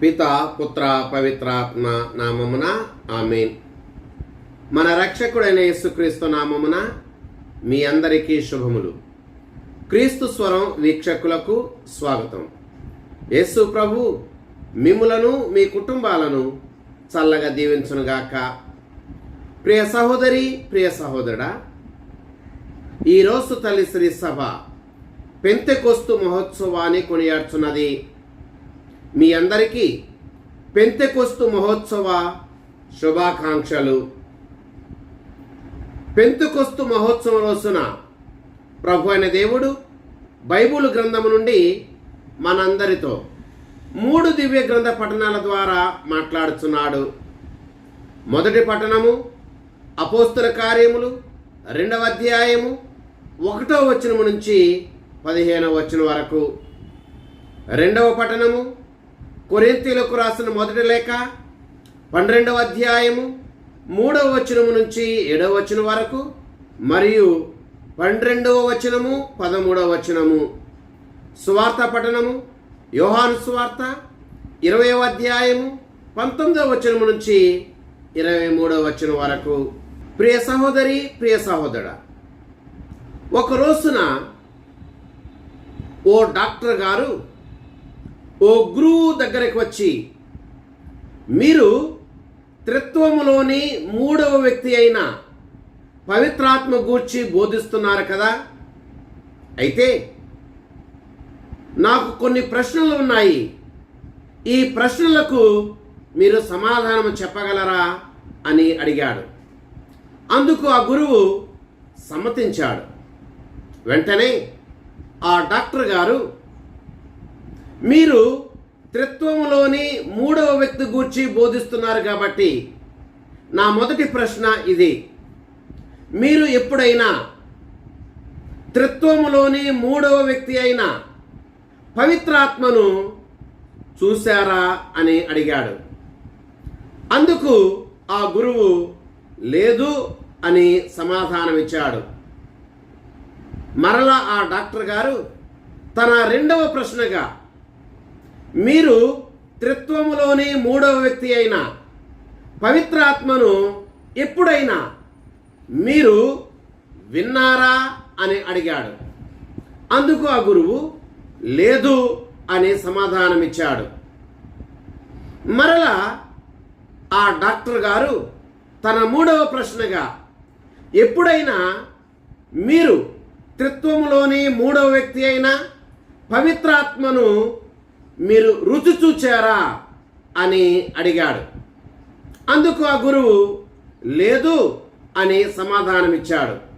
పిత పుత్ర పవిత్రాత్మ నామమున ఆమెన్. మన రక్షకుడైన యేసుక్రీస్తు నామమున మీ అందరికీ శుభములు. క్రీస్తు స్వరం వీక్షకులకు స్వాగతం. యేసు ప్రభు మిమ్ములను మీ కుటుంబాలను చల్లగా దీవించునుగాక. ప్రియ సహోదరి ప్రియ సహోదరుడా ఈరోజు తల్లి శ్రీ సభ పెంతెకొస్తు మహోత్సవాన్ని కొనియాడుచున్నది మీ అందరికీ పెంతెకొస్తు మహోత్సవ శుభాకాంక్షలు. పెంతుకొస్తు మహోత్సవం రోజున ప్రభు అయిన దేవుడు బైబుల్ గ్రంథము నుండి మనందరితో మూడు దివ్య గ్రంథ పఠనాల ద్వారా మాట్లాడుతున్నాడు మొదటి పఠనము అపోస్తుల కార్యములు రెండవ అధ్యాయము ఒకటో వచనము నుంచి పదిహేనవ వచనం వరకు. రెండవ పఠనము కొరింతీలకు రాసిన మొదటి లేఖ పన్నెండవ అధ్యాయము మూడవ వచనము నుంచి ఏడవ వచనం వరకు మరియు పన్నెండవ వచనము పదమూడవ వచనము. సువార్త పఠనము యోహాను సువార్త ఇరవయవ అధ్యాయము పంతొమ్మిదవ వచనము నుంచి ఇరవై మూడవ వచనం వరకు. ప్రియ సహోదరి ప్రియ సహోదర ఒక రోజున ఓ డాక్టర్ గారు ఓ గురువు దగ్గరికి వచ్చి మీరు త్రిత్వములోని మూడవ వ్యక్తి అయిన పవిత్రాత్మ గూర్చి బోధిస్తున్నారు కదా? అయితే నాకు కొన్ని ప్రశ్నలు ఉన్నాయి. ఈ ప్రశ్నలకు మీరు సమాధానం చెప్పగలరా? అని అడిగాడు. అందుకు ఆ గురువు సమ్మతించాడు. వెంటనే ఆ డాక్టర్ గారు మీరు త్రిత్వంలోని మూడవ వ్యక్తి గూర్చి బోధిస్తున్నారు కాబట్టి నా మొదటి ప్రశ్న ఇది. మీరు ఎప్పుడైనా త్రిత్వములోని మూడవ వ్యక్తి అయిన పవిత్రాత్మను చూశారా అని అడిగాడు. అందుకు ఆ గురువు లేదు అని సమాధానమిచ్చాడు. మరలా ఆ డాక్టర్ గారు తన రెండవ ప్రశ్నగా మీరు త్రిత్వములోని మూడవ వ్యక్తి అయిన పవిత్రాత్మను ఎప్పుడైనా మీరు విన్నారా అని అడిగాడు. అందుకు ఆ గురువు లేదు అని సమాధానమిచ్చాడు. మరలా ఆ డాక్టర్ గారు తన మూడవ ప్రశ్నగా ఎప్పుడైనా మీరు త్రిత్వములోని మూడవ వ్యక్తి అయిన పవిత్రాత్మను మీరు రుచి చూచారా? అని అడిగాడు. అందుకు ఆ గురువు లేదు అని సమాధానమిచ్చాడు.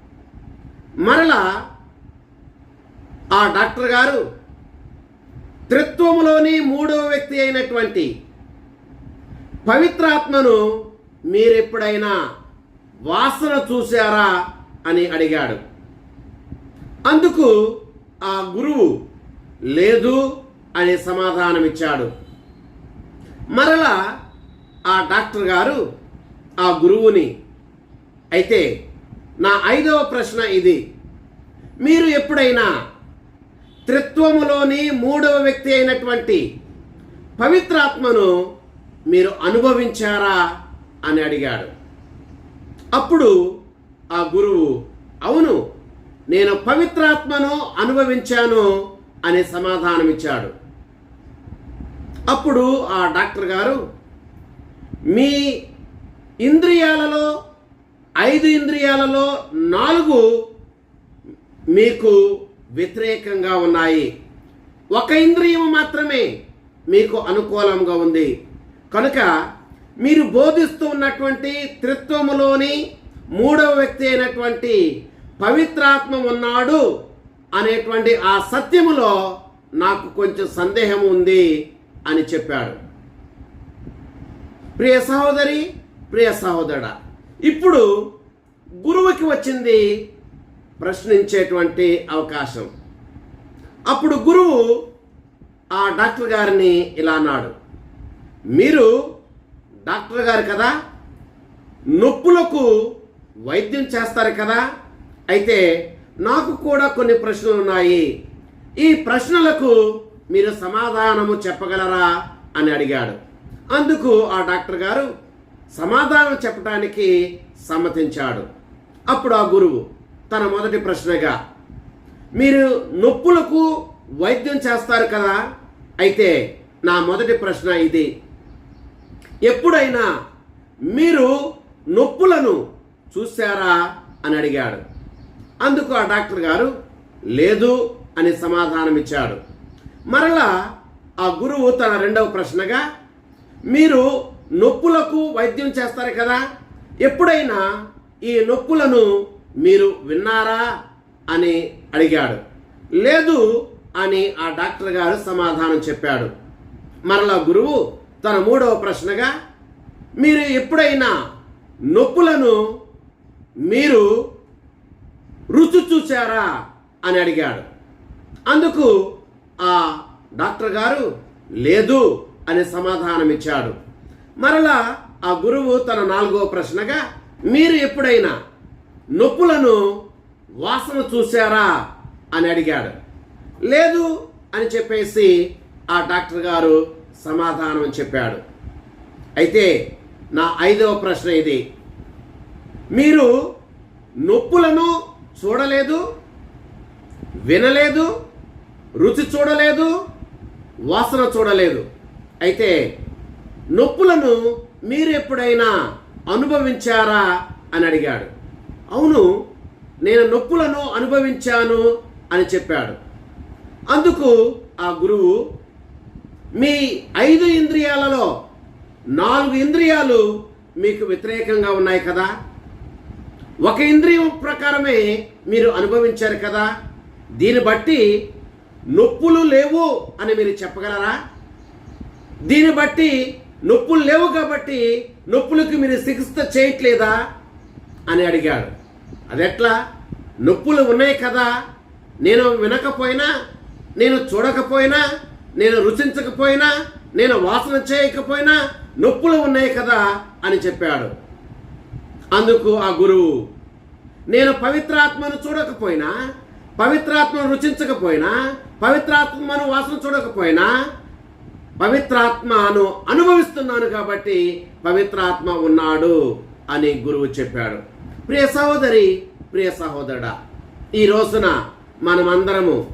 మరలా ఆ డాక్టర్ గారు త్రిత్వములోని మూడవ వ్యక్తి అయినటువంటి పవిత్రాత్మను మీరెప్పుడైనా వాసన చూశారా? అని అడిగాడు. అందుకు ఆ గురువు లేదు అని సమాధానమిచ్చాడు. మరలా ఆ డాక్టర్ గారు ఆ గురువుని అయితే నా ఐదవ ప్రశ్న ఇది. మీరు ఎప్పుడైనా త్రిత్వములోని మూడవ వ్యక్తి అయినటువంటి పవిత్రాత్మను మీరు అనుభవించారా? అని అడిగాడు. అప్పుడు ఆ గురువు అవును నేను పవిత్రాత్మను అనుభవించాను అనే సమాధానమిచ్చాడు. అప్పుడు ఆ డాక్టర్ గారు మీ ఇంద్రియాలలో ఐదు ఇంద్రియాలలో నాలుగు మీకు వ్యతిరేకంగా ఉన్నాయి. ఒక ఇంద్రియం మాత్రమే మీకు అనుకూలంగా ఉంది. కనుక మీరు బోధిస్తూ ఉన్నటువంటి త్రిత్వములోని మూడవ వ్యక్తి అయినటువంటి పవిత్రాత్మ ఉన్నాడు అనేటువంటి ఆ సత్యములో నాకు కొంచెం సందేహం ఉంది. అని చెప్పాడు. ప్రియ సహోదరి ప్రియ సహోదరుడ ఇప్పుడు గురువుకి వచ్చింది ప్రశ్నించేటువంటి అవకాశం. అప్పుడు గురువు ఆ డాక్టర్ గారిని ఇలా అన్నాడు. మీరు డాక్టర్ గారు కదా నొప్పులకు వైద్యం చేస్తారు కదా అయితే నాకు కూడా కొన్ని ప్రశ్నలు ఉన్నాయి. ఈ ప్రశ్నలకు మీరు సమాధానము చెప్పగలరా అని అడిగాడు. అందుకు ఆ డాక్టర్ గారు సమాధానం చెప్పడానికి సమ్మతించాడు. అప్పుడు ఆ గురువు తన మొదటి ప్రశ్నగా మీరు నొప్పులకు వైద్యం చేస్తారు కదా? అయితే నా మొదటి ప్రశ్న ఇది. ఎప్పుడైనా మీరు నొప్పులను చూశారా అని అడిగాడు. అందుకు ఆ డాక్టర్ గారు లేదు అని సమాధానం ఇచ్చాడు మరలా ఆ గురువు తన రెండవ ప్రశ్నగా మీరు నొప్పులకు వైద్యం చేస్తారు కదా ఎప్పుడైనా ఈ నొప్పులను మీరు విన్నారా అని అడిగాడు. లేదు అని ఆ డాక్టర్ గారు సమాధానం చెప్పాడు. మరలా గురువు తన మూడవ ప్రశ్నగా మీరు ఎప్పుడైనా నొప్పులను మీరు రుచి చూచారా అని అడిగాడు. అందుకు ఆ డాక్టర్ గారు లేదు అని సమాధానం ఇచ్చాడు మరలా ఆ గురువు తన నాలుగో ప్రశ్నగా మీరు ఎప్పుడైనా నొప్పులను వాసన చూశారా? అని అడిగాడు. లేదు అని చెప్పేసి ఆ డాక్టర్ గారు సమాధానం చెప్పాడు. అయితే నా ఐదవ ప్రశ్న ఇది. మీరు నొప్పులను చూడలేదు వినలేదు రుచి చూడలేదు వాసన చూడలేదు. అయితే నొప్పులను మీరు ఎప్పుడైనా అనుభవించారా అని అడిగాడు. అవును నేను నొప్పులను అనుభవించాను అని చెప్పాడు. అందుకు ఆ గురువు మీ ఐదు ఇంద్రియాలలో నాలుగు ఇంద్రియాలు మీకు వ్యతిరేకంగా ఉన్నాయి కదా? ఒక ఇంద్రియం ప్రకారమే మీరు అనుభవించారు కదా? దీన్ని బట్టి నొప్పులు లేవు అని మీరు చెప్పగలరా? దీన్ని బట్టి నొప్పులు లేవు కాబట్టి నొప్పులకి మీరు చికిత్స చేయట్లేదా? అని అడిగాడు. అదెట్లా? నొప్పులు ఉన్నాయి కదా. నేను వినకపోయినా నేను చూడకపోయినా నేను రుచించకపోయినా నేను వాసన చేయకపోయినా నొప్పులు ఉన్నాయి కదా అని చెప్పాడు. అందుకు ఆ గురువు నేను పవిత్రాత్మను చూడకపోయినా పవిత్రాత్మను రుచించకపోయినా పవిత్రాత్మను వాసన చూడకపోయినా పవిత్రాత్మను అనుభవిస్తున్నాను కాబట్టి పవిత్రాత్మ ఉన్నాడు అని గురువు చెప్పాడు. ప్రియ సహోదరి ప్రియ సహోదరుడా ఈ రోజున మనమందరము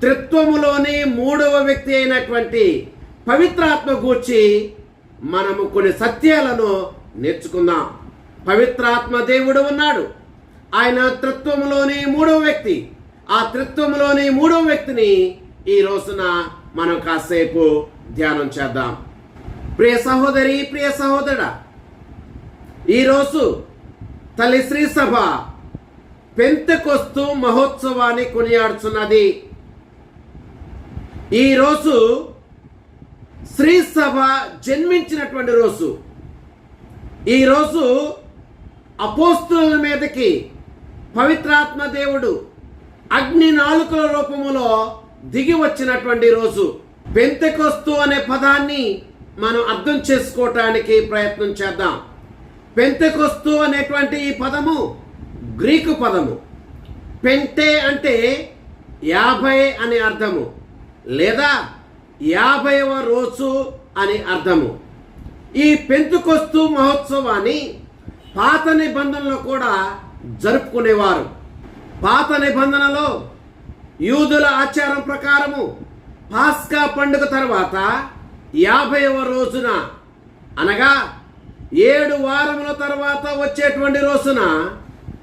త్రిత్వములోని మూడవ వ్యక్తి అయినటువంటి పవిత్రాత్మ గూర్చి మనము కొన్ని సత్యాలను నేర్చుకుందాం. పవిత్రాత్మ దేవుడు ఉన్నాడు. ఆయన తృత్వంలోని మూడవ వ్యక్తి. ఆ తృత్వంలోని మూడవ వ్యక్తిని ఈ రోజున మనం కాసేపు ధ్యానం చేద్దాం. ప్రియ సహోదరి ప్రియ సహోదరుడా ఈరోజు తల్లి శ్రీ సభ పెంతకొస్తు మహోత్సవాన్ని కొనియాడుచున్నది. ఈరోజు శ్రీ సభ జన్మించినటువంటి రోజు. ఈరోజు అపోస్తుల మీదకి పవిత్రాత్మ దేవుడు అగ్ని నాలుకల రూపములో దిగి వచ్చినటువంటి రోజు. పెంతెకొస్తు అనే పదాన్ని మనం అర్థం చేసుకోవటానికి ప్రయత్నం చేద్దాం. పెంతెకొస్తు అనేటువంటి ఈ పదము గ్రీకు పదము. పెంటే అంటే యాభై అనే అర్థము లేదా యాభైవ రోజు అని అర్థము. ఈ పెంతుకొస్తు మహోత్సవాన్ని పాత నిబంధనలు కూడా జరుపుకునేవారు. పాత నిబంధనలో యూదుల ఆచారం ప్రకారము పాస్కా పండుగ తర్వాత యాభైవ రోజున అనగా ఏడు వారముల తర్వాత వచ్చేటువంటి రోజున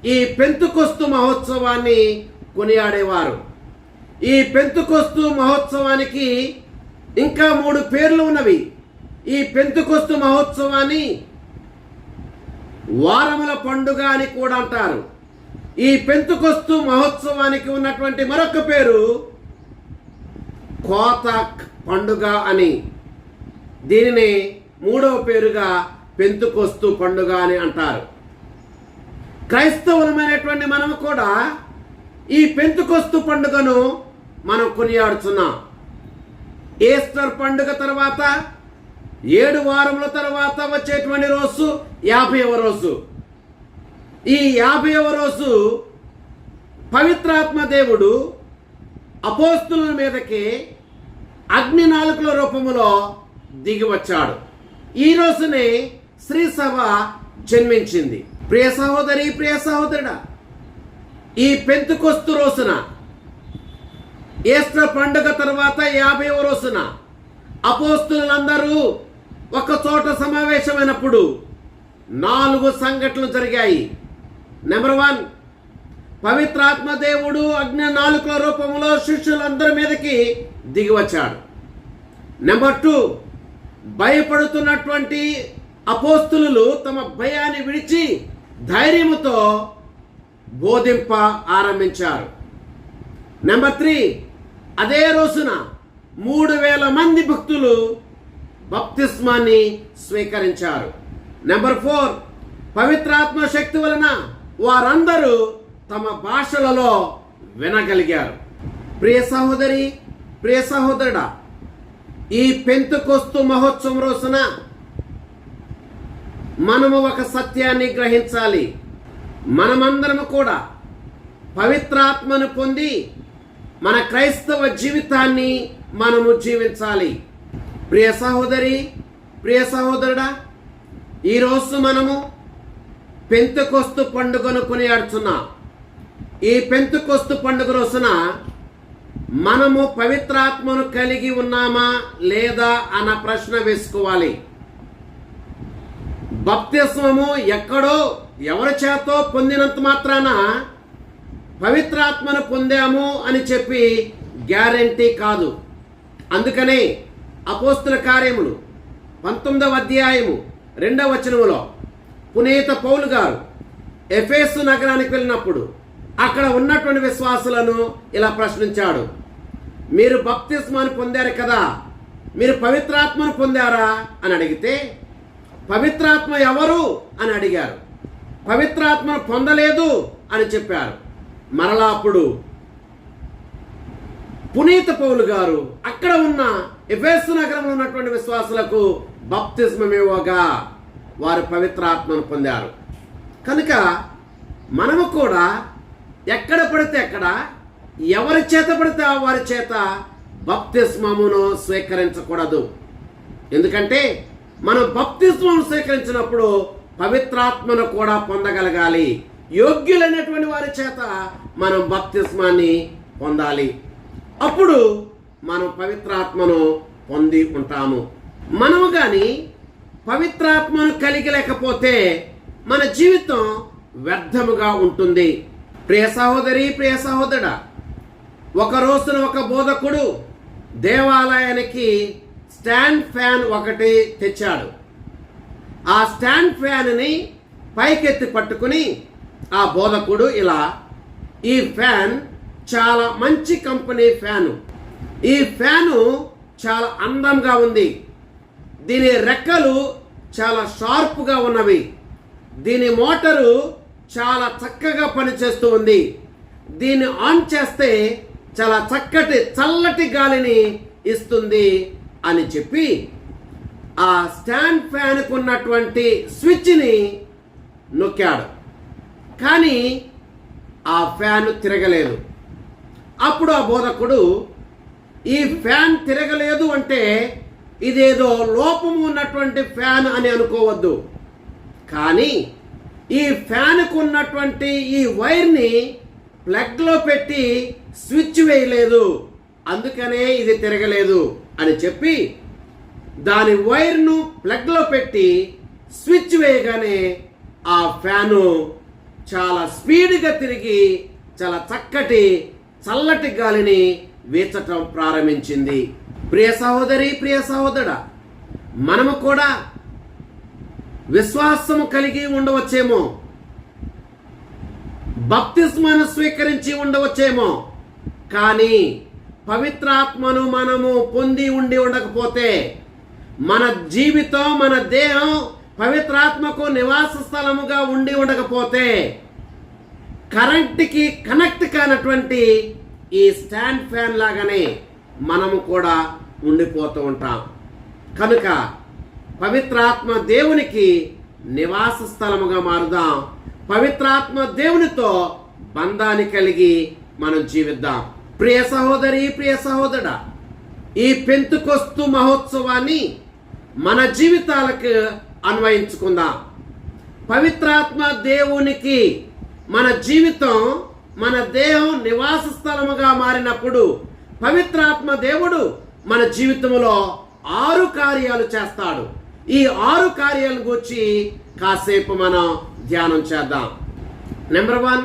ఈ పెంతుకొస్తు మహోత్సవాన్ని కొనియాడేవారు. ఈ పెంతుకొస్తు మహోత్సవానికి ఇంకా మూడు పేర్లు ఉన్నవి. ఈ పెంతుకొస్తు మహోత్సవాన్ని వారముల పండుగ అని కూడా అంటారు. ఈ పెంతుకొస్తు మహోత్సవానికి ఉన్నటువంటి మరొక పేరు కోతాక్ పండుగ అని. దీనిని మూడవ పేరుగా పెంతుకొస్తు పండుగ అని అంటారు. క్రైస్తవులమైనటువంటి మనము కూడా ఈ పెంతుకొస్తు పండుగను మనం కొనియాడుతున్నాం ఈస్టర్ పండుగ తర్వాత ఏడు వారముల తర్వాత వచ్చేటువంటి రోజు యాభైవ రోజు. ఈ యాభైవ రోజు పవిత్రాత్మ దేవుడు అపోస్తుల మీదకి అగ్ని నాలుకల రూపములో దిగి వచ్చాడు. ఈ రోజునే శ్రీ సభ జన్మించింది. ప్రియ సహోదరి ప్రియ సహోదరుడా ఈ పెంతుకొస్తు రోజున ఈస్టర్ పండుగ తర్వాత యాభైవ రోజున అపోస్తులందరూ ఒక చోట సమావేశమైనప్పుడు నాలుగు సంఘటనలు జరిగాయి. నెంబర్ వన్ పవిత్రాత్మ దేవుడు అగ్ని నాలుకల రూపంలో శిష్యులందరి మీదకి దిగివచ్చాడు. నెంబర్ టూ భయపడుతున్నటువంటి అపోస్తులు తమ భయాన్ని విడిచి ధైర్యముతో బోధింప ఆరంభించారు. నెంబర్ త్రీ అదే రోజున మూడు వేల మంది భక్తులు బప్తిస్మాన్ని స్వీకరించారు. నెంబర్ ఫోర్ పవిత్రాత్మ శక్తి వలన వారందరూ తమ భాషలలో వినగలిగారు. ప్రియ సహోదరి ప్రియ సహోదరుడా ఈ పెంతుకొస్తు మహోత్సవం రోజున మనము ఒక సత్యాన్ని గ్రహించాలి. మనమందరము కూడా పవిత్రాత్మను పొంది మన క్రైస్తవ జీవితాన్ని మనము జీవించాలి. ప్రియ సహోదరి ప్రియ సహోదరుడా ఈరోజు మనము పెంతుకొస్తు పండుగను కొనియాడుచున్నాం ఈ పెంతుకొస్తు పండుగ రోజున మనము పవిత్రాత్మను కలిగి ఉన్నామా లేదా అన్న ప్రశ్న వేసుకోవాలి. భక్తిస్వము ఎక్కడో ఎవరి చేతో పొందినంత మాత్రాన పవిత్రాత్మను పొందాము అని చెప్పి గ్యారంటీ కాదు. అందుకనే అపోస్తుల కార్యములు. పంతొమ్మిదవ అధ్యాయము రెండవ వచనములో పునీత పౌలు గారు ఎఫేసు నగరానికి వెళ్ళినప్పుడు అక్కడ ఉన్నటువంటి విశ్వాసులను ఇలా ప్రశ్నించాడు. మీరు భక్తిస్మాను పొందారు కదా మీరు పవిత్రాత్మను పొందారా? అని అడిగితే పవిత్రాత్మ ఎవరు? అని అడిగారు. పవిత్రాత్మను పొందలేదు అని చెప్పారు. మరలా అప్పుడు పునీత పౌలు గారు అక్కడ ఉన్న ఎఫెసు నగరంలో ఉన్నటువంటి విశ్వాసులకు బప్తిస్మమివ్వగా వారు పవిత్రాత్మను పొందారు. కనుక మనము కూడా ఎక్కడ పడితే ఎక్కడ ఎవరి చేత పడితే వారి చేత బప్తిస్మమును స్వీకరించకూడదు. ఎందుకంటే మనం బప్తిస్మం స్వీకరించినప్పుడు పవిత్రాత్మను కూడా పొందగలగాలి. యోగ్యులైనటువంటి వారి చేత మనం బప్తిస్మాన్ని పొందాలి. అప్పుడు మనం పవిత్రాత్మను పొంది ఉంటాము. మనము కానీ పవిత్రాత్మను కలిగి లేకపోతే మన జీవితం వ్యర్థముగా ఉంటుంది. ప్రియ సహోదరి ప్రియ సహోదరుడా ఒక రోజున ఒక బోధకుడు దేవాలయానికి స్టాండ్ ఫ్యాన్ ఒకటి తెచ్చాడు. ఆ స్టాండ్ ఫ్యాన్ని పైకెత్తి పట్టుకుని ఆ బోధకుడు ఇలా ఈ ఫ్యాన్ చాలా మంచి కంపెనీ ఫ్యాను. ఈ ఫ్యాను చాలా అందంగా ఉంది. దీని రెక్కలు చాలా షార్ప్గా ఉన్నవి. దీని మోటారు చాలా చక్కగా పనిచేస్తూ ఉంది. దీన్ని ఆన్ చేస్తే చాలా చక్కటి చల్లటి గాలిని ఇస్తుంది అని చెప్పి ఆ స్టాండ్ ఫ్యాన్కు ఉన్నటువంటి స్విచ్ని నొక్కాడు. కానీ ఆ ఫ్యాన్ తిరగలేదు. అప్పుడు ఆ బోధకుడు ఈ ఫ్యాన్ తిరగలేదు అంటే ఇదేదో లోపము ఉన్నటువంటి ఫ్యాన్ అని అనుకోవద్దు. కానీ ఈ ఫ్యాన్కు ఉన్నటువంటి ఈ వైర్ని ప్లగ్లో పెట్టి స్విచ్ వేయలేదు. అందుకనే ఇది తిరగలేదు అని చెప్పి దాని వైర్ను ప్లగ్లో పెట్టి స్విచ్ వేయగానే ఆ ఫ్యాను చాలా స్పీడ్గా తిరిగి చాలా చక్కటి చల్లటి గాలిని వీచటం ప్రారంభించింది. ప్రియ సహోదరి ప్రియ సహోదరుడా మనము కూడా విశ్వాసము కలిగి ఉండవచ్చేమో. భక్తిస్మను స్వీకరించి ఉండవచ్చేమో. కానీ పవిత్రాత్మను మనము పొంది ఉండి ఉండకపోతే మన జీవితం మన దేహం పవిత్రాత్మకు నివాస స్థలముగా ఉండి ఉండకపోతే కరెంట్కి కనెక్ట్ కానటువంటి ఈ స్టాండ్ ఫ్యాన్ లాగానే మనము కూడా ఉండిపోతూ ఉంటాం. కనుక పవిత్రాత్మ దేవునికి నివాస స్థలముగా మారుదాం. పవిత్రాత్మ దేవునితో బంధాన్ని కలిగి మనం జీవిద్దాం. ప్రియ సహోదరి ప్రియ సహోదరుడా ఈ పెంతుకొస్తు మహోత్సవాన్ని మన జీవితాలకు అన్వయించుకుందాం. పవిత్రాత్మ దేవునికి మన జీవితం మన దేహం నివాస స్థలముగా మారినప్పుడు పవిత్రాత్మ దేవుడు మన జీవితంలో ఆరు కార్యాలు చేస్తాడు. ఈ ఆరు కార్యాల గురించి కాసేపు మనం ధ్యానం చేద్దాం. నెంబర్ వన్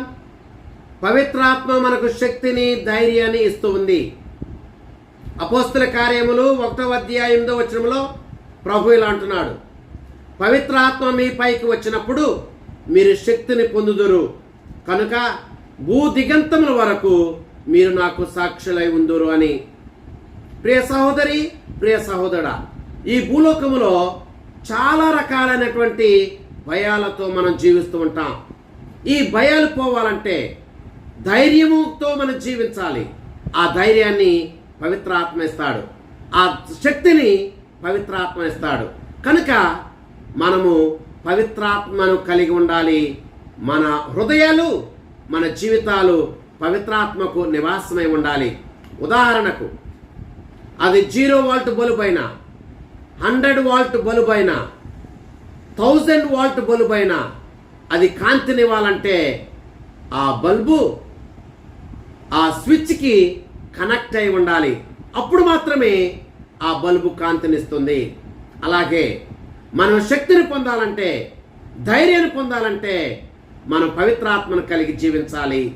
పవిత్రాత్మ మనకు శక్తిని ధైర్యాన్ని ఇస్తూ ఉంది. అపోస్తుల కార్యములు ఒకటో అధ్యాయం ఎనిమిదో ప్రభు ఇలా అంటున్నాడు. పవిత్రాత్మ మీ పైకి వచ్చినప్పుడు మీరు శక్తిని పొందుదురు. కనుక భూ దిగంతముల వరకు మీరు నాకు సాక్షులై ఉందరు అని. ప్రియ సహోదరి ప్రియ సహోదరుడా ఈ భూలోకములో చాలా రకాలైనటువంటి భయాలతో మనం జీవిస్తూ ఉంటాం. ఈ భయాలు పోవాలంటే ధైర్యముతో మనం జీవించాలి. ఆ ధైర్యాన్ని పవిత్రాత్మ ఇస్తాడు ఆ శక్తిని పవిత్రాత్మ ఇస్తాడు కనుక మనము పవిత్రాత్మను కలిగి ఉండాలి. మన హృదయాలు మన జీవితాలు పవిత్రాత్మకు నివాసమై ఉండాలి. ఉదాహరణకు అది జీరో వాల్ట్ బల్బ్ అయినా హండ్రెడ్ వాల్ట్ బల్బ్ అయినా థౌజండ్ వాల్ట్ బల్బ్ అయినా అది కాంతినివ్వాలంటే ఆ బల్బు ఆ స్విచ్కి కనెక్ట్ అయి ఉండాలి. అప్పుడు మాత్రమే ఆ బల్బు కాంతినిస్తుంది. అలాగే మనం శక్తిని పొందాలంటే ధైర్యాన్ని పొందాలంటే మనం పవిత్రాత్మను కలిగి జీవించాలి.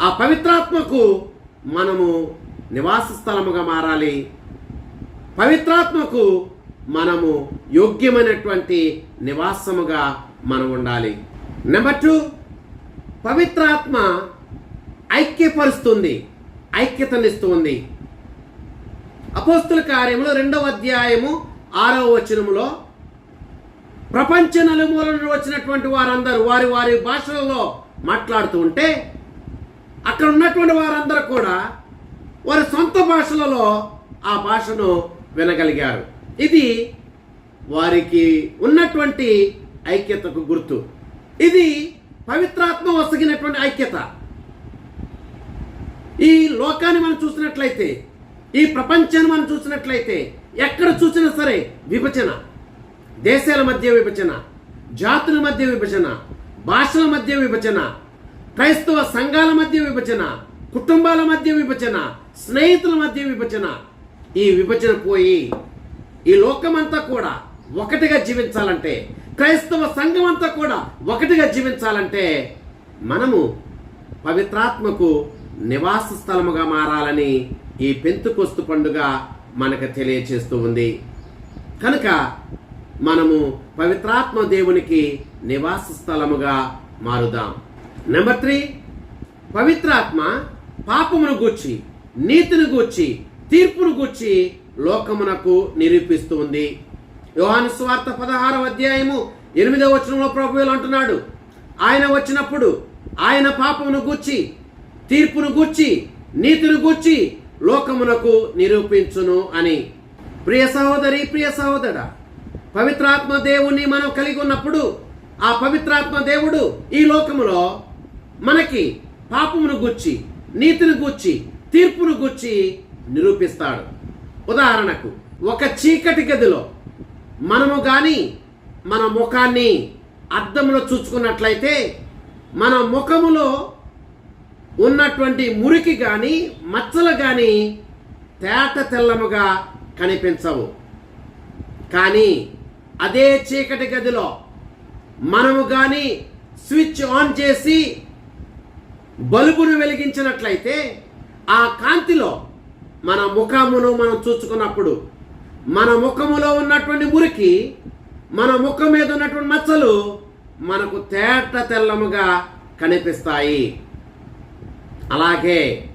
ఆ పవిత్రాత్మకు మనము నివాస స్థలముగా మారాలి. పవిత్రాత్మకు మనము యోగ్యమైనటువంటి నివాసముగా మనం ఉండాలి. నెంబర్ టూ పవిత్రాత్మ ఐక్యపరుస్తుంది ఐక్యతనిస్తుంది. అపోస్తుల కార్యములు రెండవ అధ్యాయము ఆరవ వచనములో ప్రపంచ నలుమూల నుండి వచ్చినటువంటి వారందరూ వారి వారి భాషలలో మాట్లాడుతూ ఉంటే అక్కడ ఉన్నటువంటి వారందరూ కూడా వారి సొంత భాషలలో ఆ భాషను వినగలిగారు. ఇది వారికి ఉన్నటువంటి ఐక్యతకు గుర్తు. ఇది పవిత్రాత్మ వసగినటువంటి ఐక్యత. ఈ లోకాన్ని మనం చూసినట్లయితే ఈ ప్రపంచాన్ని మనం చూసినట్లయితే ఎక్కడ చూసినా సరే విభజన. దేశాల మధ్య విభజన జాతుల మధ్య విభజన భాషల మధ్య విభజన క్రైస్తవ సంఘాల మధ్య విభజన కుటుంబాల మధ్య విభజన స్నేహితుల మధ్య విభజన. ఈ విభజన పోయి ఈ లోకమంతా కూడా ఒకటిగా జీవించాలంటే క్రైస్తవ సంఘం అంతా కూడా ఒకటిగా జీవించాలంటే మనము పవిత్రాత్మకు నివాస స్థలముగా మారాలని ఈ పెంతుకొస్తు పండుగ మనకు తెలియచేస్తూ ఉంది. కనుక మనము పవిత్రాత్మ దేవునికి నివాస స్థలముగా మారుదాం. నెంబర్ త్రీ పవిత్రాత్మ పాపమును గూర్చి నీతిని గూర్చి తీర్పును గూర్చి లోకమునకు నిరూపిస్తుంది. యోహాను స్వార్థ పదహారవ అధ్యాయము ఎనిమిదవ వచనంలో ప్రభువులు అంటున్నాడు. ఆయన వచ్చినప్పుడు ఆయన పాపమును గూర్చి తీర్పును గూర్చి నీతిని గూర్చి లోకమునకు నిరూపించును అని. ప్రియ సహోదరి ప్రియ సహోదరా పవిత్రాత్మ దేవుణ్ణి మనం కలిగి ఉన్నప్పుడు ఆ పవిత్రాత్మ దేవుడు ఈ లోకములో మనకి పాపమును గుచ్చి నీతిని గుచ్చి తీర్పును గుచ్చి నిరూపిస్తాడు. ఉదాహరణకు ఒక చీకటి గదిలో మనము కానీ మన ముఖాన్ని అద్దంలో చూసుకున్నట్లయితే మన ముఖములో ఉన్నటువంటి మురికి కానీ మచ్చలు కానీ తేట తెల్లముగా కనిపించవు. కానీ అదే చీకటి గదిలో మనము కానీ స్విచ్ ఆన్ చేసి బల్బును వెలిగించినట్లయితే ఆ కాంతిలో మన ముఖమును మనం చూసుకున్నప్పుడు మన ముఖములో ఉన్నటువంటి మురికి మన ముఖం మీద ఉన్నటువంటి మచ్చలు మనకు తేట తెల్లముగా కనిపిస్తాయి. అలాగే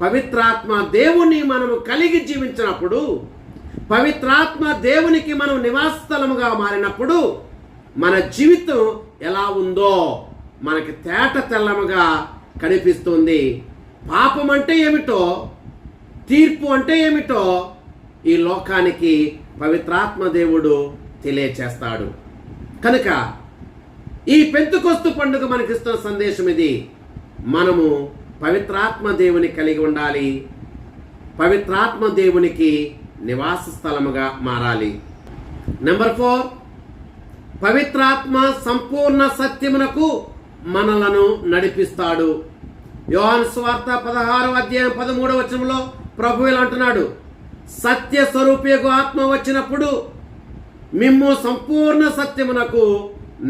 పవిత్రాత్మ దేవుని మనము కలిగి జీవించినప్పుడు పవిత్రాత్మ దేవునికి మనం నివాస స్థలముగా మారినప్పుడు మన జీవితం ఎలా ఉందో మనకి తేట తెల్లముగా కనిపిస్తుంది. పాపం అంటే ఏమిటో తీర్పు అంటే ఏమిటో ఈ లోకానికి పవిత్రాత్మ దేవుడు తెలియచేస్తాడు. కనుక ఈ పెంతుకొస్తు పండుగ మనకిస్తున్న సందేశం ఇది. మనము పవిత్రాత్మ దేవుని కలిగి ఉండాలి. పవిత్రాత్మ దేవునికి నివాస స్థలముగా మారాలి. నెంబర్ ఫోర్ పవిత్రాత్మ సంపూర్ణ సత్యమునకు మనలను నడిపిస్తాడు. యోహాను స్వార్త పదహారు అధ్యాయం పదమూడవ వచనంలో ప్రభు ఇలా అంటున్నాడు సత్య స్వరూపేగు ఆత్మ వచ్చినప్పుడు మిమ్ము సంపూర్ణ సత్యమునకు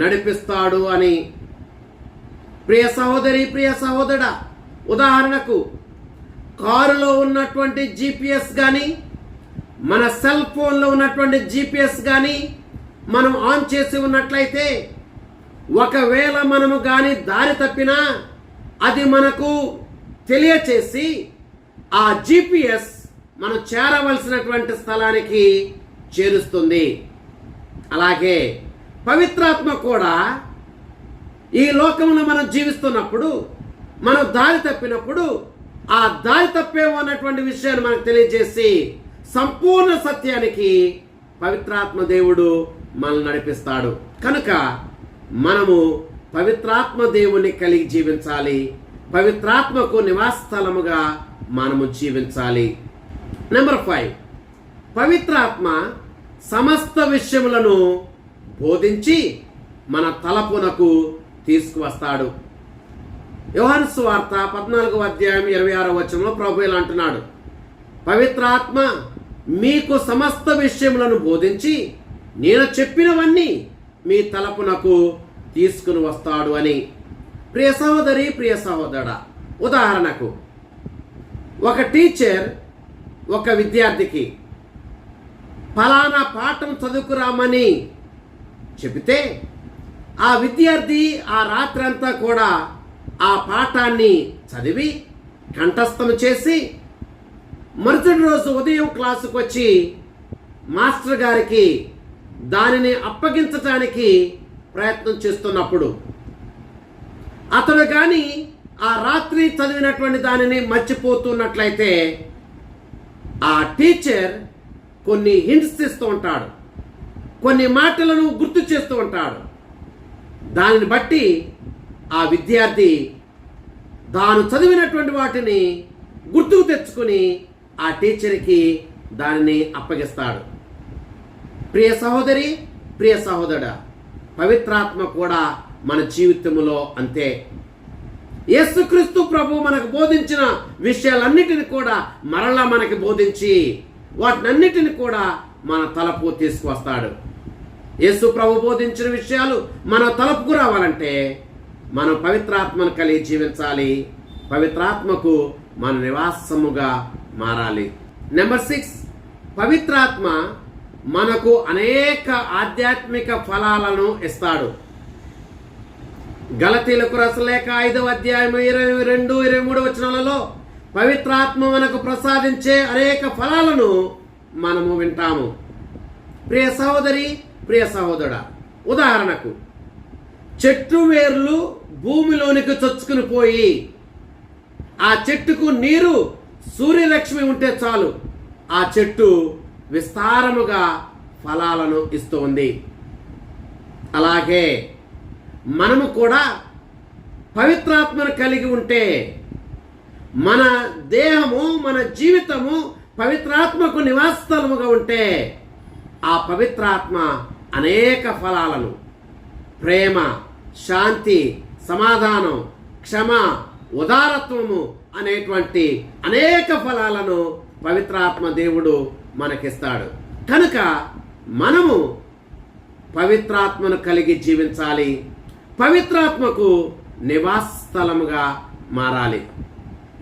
నడిపిస్తాడు అని. ప్రియ సహోదరి ప్రియ సహోదరుడా ఉదాహరణకు కారులో ఉన్నటువంటి జీపీఎస్ కానీ మన సెల్ ఫోన్లో ఉన్నటువంటి జీపీఎస్ కానీ మనం ఆన్ చేసి ఉన్నట్లయితే ఒకవేళ మనము కానీ దారి తప్పినా అది మనకు తెలియచేసి ఆ జీపీఎస్ మనం చేరవలసినటువంటి స్థలానికి చేరుస్తుంది. అలాగే పవిత్రాత్మ కూడా ఈ లోకంలో మనం జీవిస్తున్నప్పుడు మనం దారి తప్పినప్పుడు ఆ దారి తప్పేమో అన్నటువంటి విషయాన్ని మనకు తెలియజేసి సంపూర్ణ సత్యానికి పవిత్రాత్మ దేవుడు మనల్ని నడిపిస్తాడు. కనుక మనము పవిత్రాత్మ దేవుని కలిగి జీవించాలి. పవిత్రాత్మకు నివాస స్థలముగా మనము జీవించాలి. నెంబర్ ఫైవ్ పవిత్రాత్మ సమస్త విషయములను బోధించి మన తలపునకు తీసుకువస్తాడు. యోహాను వార్త పద్నాలుగో అధ్యాయం ఇరవై ఆరో వచనంలో ప్రభు ఇలా అంటున్నాడు. పవిత్రాత్మ మీకు సమస్త విషయములను బోధించి నేను చెప్పినవన్నీ మీ తలపునకు తీసుకుని వస్తాడు అని. ప్రియ సహోదరి ప్రియ సహోదరుడ ఉదాహరణకు ఒక టీచర్ ఒక విద్యార్థికి ఫలానా పాఠం చదువుకురామని చెబితే ఆ విద్యార్థి ఆ రాత్రంతా కూడా ఆ పాఠాన్ని చదివి కంఠస్థం చేసి మరుసటి రోజు ఉదయం క్లాసుకు వచ్చి మాస్టర్ గారికి దానిని అప్పగించటానికి ప్రయత్నం చేస్తున్నప్పుడు అతడు కానీ ఆ రాత్రి చదివినటువంటి దానిని మర్చిపోతున్నట్లయితే ఆ టీచర్ కొన్ని హింట్స్ ఇస్తూ ఉంటాడు. కొన్ని మాటలను గుర్తు చేస్తూ ఉంటాడు. దానిని బట్టి ఆ విద్యార్థి తాను చదివినటువంటి వాటిని గుర్తుకు తెచ్చుకుని ఆ టీచర్కి దానిని అప్పగిస్తాడు. ప్రియ సహోదరి ప్రియ సహోదరుడా పవిత్రాత్మ కూడా మన జీవితంలో అంతే. యేసుక్రీస్తు ప్రభు మనకు బోధించిన విషయాలన్నిటిని కూడా మరలా మనకి బోధించి వాటినన్నిటిని కూడా మన తలపు తీసుకువస్తాడు. యేసు ప్రభు బోధించిన విషయాలు మన తలపుకు రావాలంటే మనం పవిత్రాత్మను కలిగి జీవించాలి. పవిత్రాత్మకు మన నివాసముగా మారాలి. నెంబర్ సిక్స్ పవిత్రాత్మ మనకు అనేక ఆధ్యాత్మిక ఫలాలను ఇస్తాడు. గలతీలకు రసలేక ఐదవ అధ్యాయం ఇరవై రెండు ఇరవై మూడు వచనాలలో పవిత్రాత్మ మనకు ప్రసాదించే అనేక ఫలాలను మనము వింటాము. ప్రియ సహోదరి ప్రియ సహోదరుడ ఉదాహరణకు చెట్టు వేర్లు భూమిలోనికి చొచ్చుకుని పోయి ఆ చెట్టుకు నీరు సూర్యలక్ష్మి ఉంటే చాలు. ఆ చెట్టు విస్తారముగా ఫలాలను ఇస్తుంది. అలాగే మనము కూడా పవిత్రాత్మను కలిగి ఉంటే మన దేహము మన జీవితము పవిత్రాత్మకు నివాసస్థలముగా ఉంటే ఆ పవిత్రాత్మ అనేక ఫలాలను ప్రేమ శాంతి సమాధానం క్షమ ఉదారత్వము అనేటువంటి అనేక ఫలాలను పవిత్రాత్మ దేవుడు మనకిస్తాడు. కనుక మనము పవిత్రాత్మను కలిగి జీవించాలి. పవిత్రాత్మకు నివాస స్థలముగా మారాలి.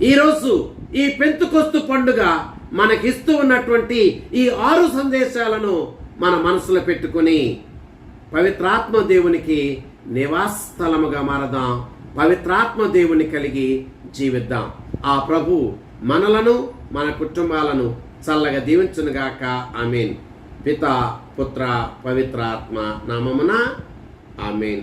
ఈరోజు ఈ పెంతుకొస్తు పండుగ మనకిస్తూ ఉన్నటువంటి ఈ ఆరు సందేశాలను మన మనసులో పెట్టుకుని పవిత్రాత్మ దేవునికి నివాస స్థలముగా మారదాం. పవిత్రాత్మ దేవుని కలిగి జీవిద్దాం. ఆ ప్రభు మనలను మన కుటుంబాలను చల్లగా దీవించునుగాక. ఆమెన్. పిత పుత్ర పవిత్రాత్మ నామమున ఆమెన్.